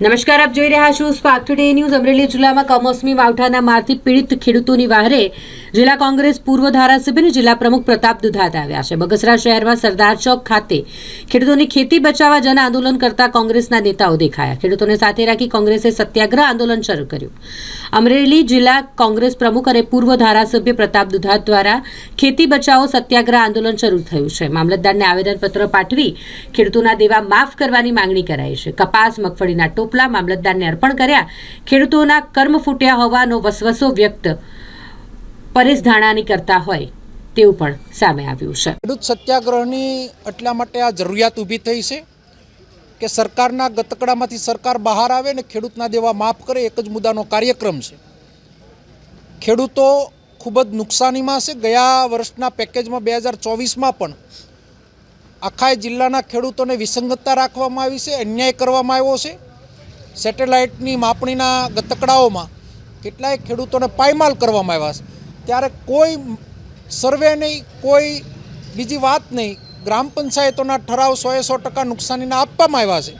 નમસ્કાર, આપ જોઈ રહ્યા છો સ્પાર્ક ટુડે ન્યૂઝ. અમરેલી જિલ્લામાં કમોસમી માવઠાના મારથી પીડિત ખેડૂતોની વહારે જિલ્લા કોંગ્રેસ પૂર્વ ધારાસભ્ય અને જિલ્લા પ્રમુખ પ્રતાપ દુધાત આવ્યા છે. બગસરા શહેરમાં સરદાર ચોક ખાતે ખેડૂતોની ખેતી બચાવવા જન આંદોલન કરતા કોંગ્રેસના નેતાઓ દેખાયા. ખેડૂતોને સાથે રાખી કોંગ્રેસે સત્યાગ્રહ આંદોલન શરૂ કર્યું. અમરેલી જિલ્લા કોંગ્રેસ પ્રમુખ અને પૂર્વ ધારાસભ્ય પ્રતાપ દુધાત દ્વારા ખેતી બચાવો સત્યાગ્રહ આંદોલન શરૂ થયું છે. મામલતદારને આવેદનપત્ર પાઠવી ખેડૂતોના દેવા માફ કરવાની માંગણી કરાઈ છે. કપાસ, મગફળીના ટોપલા મામલતદારને અર્પણ કર્યા. ખેડૂતોના કર્મ ફૂટ્યા હોવાનો વસવસો વ્યક્ત પરેશ ધાણાની કરતા હોય તેવું પણ સામે આવ્યું છે. ખેડૂત સત્યાગ્રહની એટલા માટે આ જરૂરિયાત ઊભી થઈ છે કે સરકારના ગતકડામાંથી સરકાર બહાર આવે ને ખેડૂતના દેવા માફ કરે એક જ મુદ્દાનો કાર્યક્રમ છે. ખેડૂતો ખૂબ જ નુકસાનીમાં છે. ગયા વર્ષના પેકેજમાં બે હજાર ચોવીસમાં પણ આખા જિલ્લાના ખેડૂતોને વિસંગતતા રાખવામાં આવી છે, અન્યાય કરવામાં આવ્યો છે. સેટેલાઇટની માપણીના ગતકડાઓમાં કેટલાય ખેડૂતોને પાયમાલ કરવામાં આવ્યા છે. ત્યારે કોઈ સર્વે નહીં, કોઈ બીજી વાત નહીં, ગ્રામ પંચાયતોના ઠરાવ સોએ સો ટકા નુકસાનીના આપવામાં આવ્યા છે.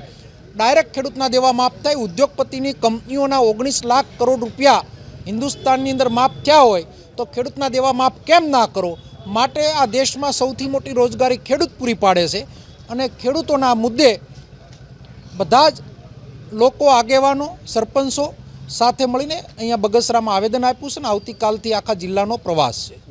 ડાયરેક્ટ ખેડૂતના દેવા માફ થાય, ઉદ્યોગપતિની કંપનીઓના ઓગણીસ લાખ કરોડ રૂપિયા હિન્દુસ્તાનની અંદર માફ થયા હોય તો ખેડૂતના દેવા માફ કેમ ના કરો? માટે આ દેશમાં સૌથી મોટી રોજગારી ખેડૂત પૂરી પાડે છે અને ખેડૂતોના મુદ્દે બધા જ લોકો આગેવાનો, સરપંચો સાથે મળીને અહીંયા બગસરામાં આવેદન આપ્યું છે ને આવતીકાલથી આખા જિલ્લાનો પ્રવાસ છે.